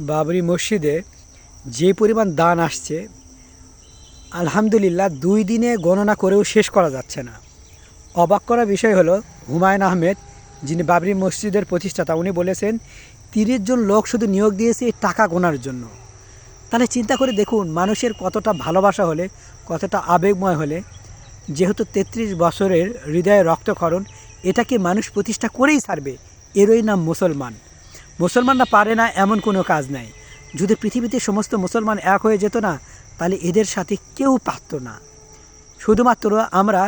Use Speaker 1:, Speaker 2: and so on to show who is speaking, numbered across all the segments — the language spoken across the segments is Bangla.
Speaker 1: বাবরি মসজিদে যে পরিমাণ দান আসছে, আলহামদুলিল্লাহ দুই দিনে গণনা করেও শেষ করা যাচ্ছে না। অবাক করা বিষয় হলো, হুমায়ুন আহমেদ, যিনি বাবরি মসজিদের প্রতিষ্ঠাতা, উনি বলেছেন, তিরিশ জন লোক শুধু নিয়োগ দিয়েছে এই টাকা গোনার জন্য। তাহলে চিন্তা করে দেখুন, মানুষের কতটা ভালোবাসা হলে, কতটা আবেগময় হলে, যেহেতু তেত্রিশ বছরের হৃদয়ে রক্তক্ষরণ এটাকে মানুষ প্রতিষ্ঠা করেই ছাড়বে? এরই নাম মুসলমান। মুসলমানরা পারে না এমন কোনো কাজ নাই। যদি পৃথিবীতে সমস্ত মুসলমান এক হয়ে যেত না, তাহলে এদের সাথে কেউ পারত না। শুধুমাত্র আমরা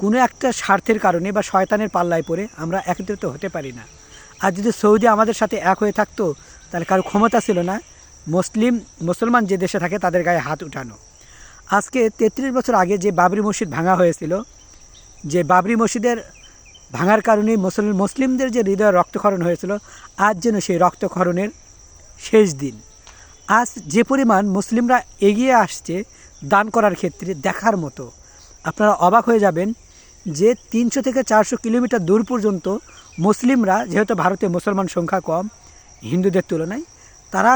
Speaker 1: কোনো একটা স্বার্থের কারণে বা শয়তানের পাল্লায় পড়ে আমরা একত্রিত হতে পারি না। আর যদি সৌদি আমাদের সাথে এক হয়ে থাকতো, তাহলে কারও ক্ষমতা ছিল না। মুসলিম, মুসলমান যে দেশে থাকে, তাদের গায়ে হাত উঠানো। আজকে তেত্রিশ বছর আগে যে বাবরি মসজিদ ভাঙা হয়েছিল, যে বাবরি মসজিদের ভাঙার কারণে মুসলিম মুসলিমদের যে হৃদয় রক্তক্ষরণ হয়েছিল, আজ যেন সেই রক্তক্ষরণের শেষ দিন। আজ যে পরিমাণ মুসলিমরা এগিয়ে আসছে দান করার ক্ষেত্রে দেখার মতো। আপনারা অবাক হয়ে যাবেন যে তিনশো থেকে চারশো কিলোমিটার দূর পর্যন্ত মুসলিমরা, যেহেতু ভারতে মুসলমান সংখ্যা কম হিন্দুদের তুলনায়, তারা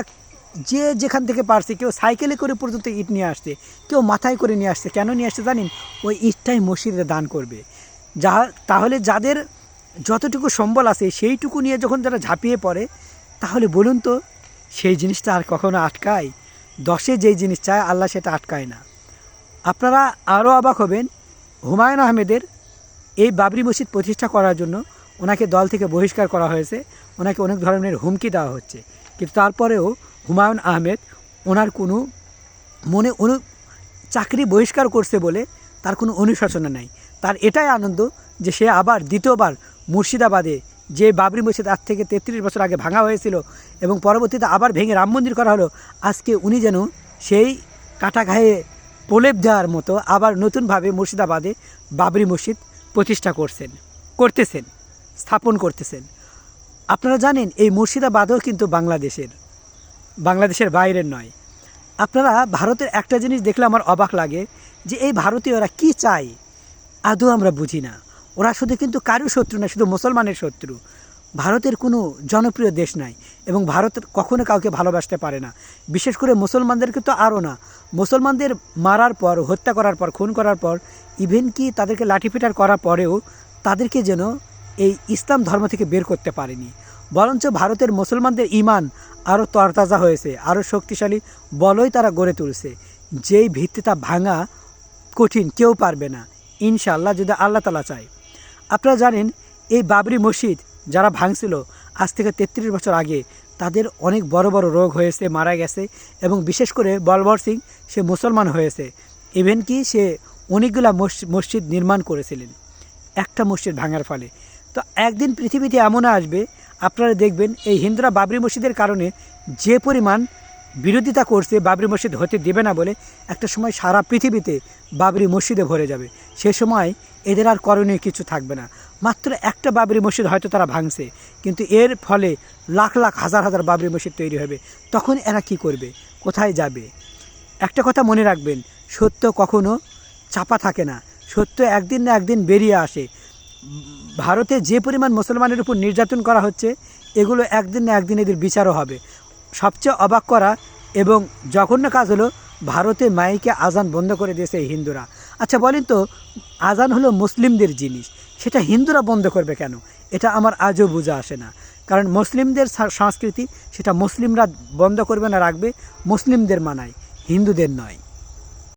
Speaker 1: যে যেখান থেকে পারছে, কেউ সাইকেলে করে পর্যন্ত ইট নিয়ে আসছে, কেউ মাথায় করে নিয়ে আসছে। কেন নিয়ে আসছে জানেন? ওই ইটটাই মসজিদে দান করবে। যা, তাহলে যাদের যতটুকু সম্বল আছে সেইটুকু নিয়ে যখন যারা ঝাঁপিয়ে পড়ে, তাহলে বলুন তো, সেই জিনিসটা আর কখনো আটকায়? দশে যেই জিনিস চায়, আল্লাহ সেটা আটকায় না। আপনারা আরও অবাক হবেন, হুমায়ুন আহমেদের এই বাবরি মসজিদ প্রতিষ্ঠা করার জন্য ওনাকে দল থেকে বহিষ্কার করা হয়েছে, ওনাকে অনেক ধরনের হুমকি দেওয়া হচ্ছে। কিন্তু তারপরেও হুমায়ুন আহমেদ ওনার কোনো মনে অনু, চাকরি বহিষ্কার করছে বলে তার কোনো অনুশাসনা নাই। তার এটাই আনন্দ যে সে আবার দ্বিতীয়বার মুর্শিদাবাদে যে বাবরি মসজিদ আজ থেকে তেত্রিশ বছর আগে ভাঙা হয়েছিল এবং পরবর্তীতে আবার ভেঙে রাম মন্দির করা হলো, আজকে উনি যেন সেই কাটা ঘায়ে প্রলেপ দেওয়ার মতো আবার নতুনভাবে মুর্শিদাবাদে বাবরি মসজিদ প্রতিষ্ঠা করছেন, করতেছেন, স্থাপন করতেছেন। আপনারা জানেন এই মুর্শিদাবাদও কিন্তু বাংলাদেশের বাংলাদেশের বাইরের নয়। আপনারা ভারতের একটা জিনিস দেখলে আমার অবাক লাগে যে এই ভারতীয়রা কি চায়? আদৌ আমরা বুঝি না। ওরা শুধু কিন্তু কারও শত্রু না, শুধু মুসলমানের শত্রু। ভারতের কোনো জনপ্রিয় দেশ নাই এবং ভারত কখনো কাউকে ভালোবাসতে পারে না। বিশেষ করে মুসলমানদেরকে তো আরও না। মুসলমানদের মারার পর, হত্যা করার পর, খুন করার পর, ইভেন কি তাদেরকে লাঠিপিটার করার পরেও তাদেরকে যেন এই ইসলাম ধর্ম থেকে বের করতে পারেনি। বরঞ্চ ভারতের মুসলমানদের ইমান আরও তরতাজা হয়েছে, আরও শক্তিশালী বলই তারা গড়ে তুলছে। যেই ভিত্তিটা ভাঙা কঠিন, কেউ পারবে না। ইনশাআল্লাহ যদি আল্লাহ তালা চায়। আপনারা জানেন, এই বাবরি মসজিদ যারা ভাঙছিল, আজ থেকে তেত্রিশ বছর আগে, তাদের অনেক বড় বড় রোগ হয়েছে, মারা গেছে এবং বিশেষ করে বলবর সিং, সে মুসলমান হয়েছে। ইভেন কি সে অনেকগুলা মস- মসজিদ নির্মাণ করেছিলেন, একটা মসজিদ ভাঙার ফলে। তো একদিন পৃথিবীতে এমন আসবে, আপনারা দেখবেন এই হিন্দুরা বাবরি মসজিদের কারণে যে পরিমাণ বিরোধিতা করছে, বাবরি মসজিদ হতে দেবে না বলে একটা সময় সারা পৃথিবীতে বাবরি মসজিদে ভরে যাবে। সে সময় এদের আর করণীয় কিছু থাকবে না। মাত্র একটা বাবরি মসজিদ হয়তো তারা ভাঙছে, কিন্তু এর ফলে লাখ লাখ, হাজার হাজার বাবরি মসজিদ তৈরি হবে। তখন এরা কি করবে? কোথায় যাবে? একটা কথা মনে রাখবেন, সত্য কখনো চাপা থাকে না। সত্য একদিন না একদিন বেরিয়ে আসে। ভারতে যে পরিমাণ মুসলমানের উপর নির্যাতন করা হচ্ছে, এগুলো একদিন না একদিন এদের বিচারও হবে। সবচেয়ে অবাক করা এবং জঘন্য কাজ হলো ভারতে মাইকে আজান বন্ধ করে দিয়েছে এই হিন্দুরা। আচ্ছা বলেন তো, আজান হলো মুসলিমদের জিনিস, সেটা হিন্দুরা বন্ধ করবে কেন? এটা আমার আজও বোঝা আসে না। কারণ মুসলিমদের সংস্কৃতি, সেটা মুসলিমরা বন্ধ করবে না, রাখবে মুসলিমদের মানায়, হিন্দুদের নয়।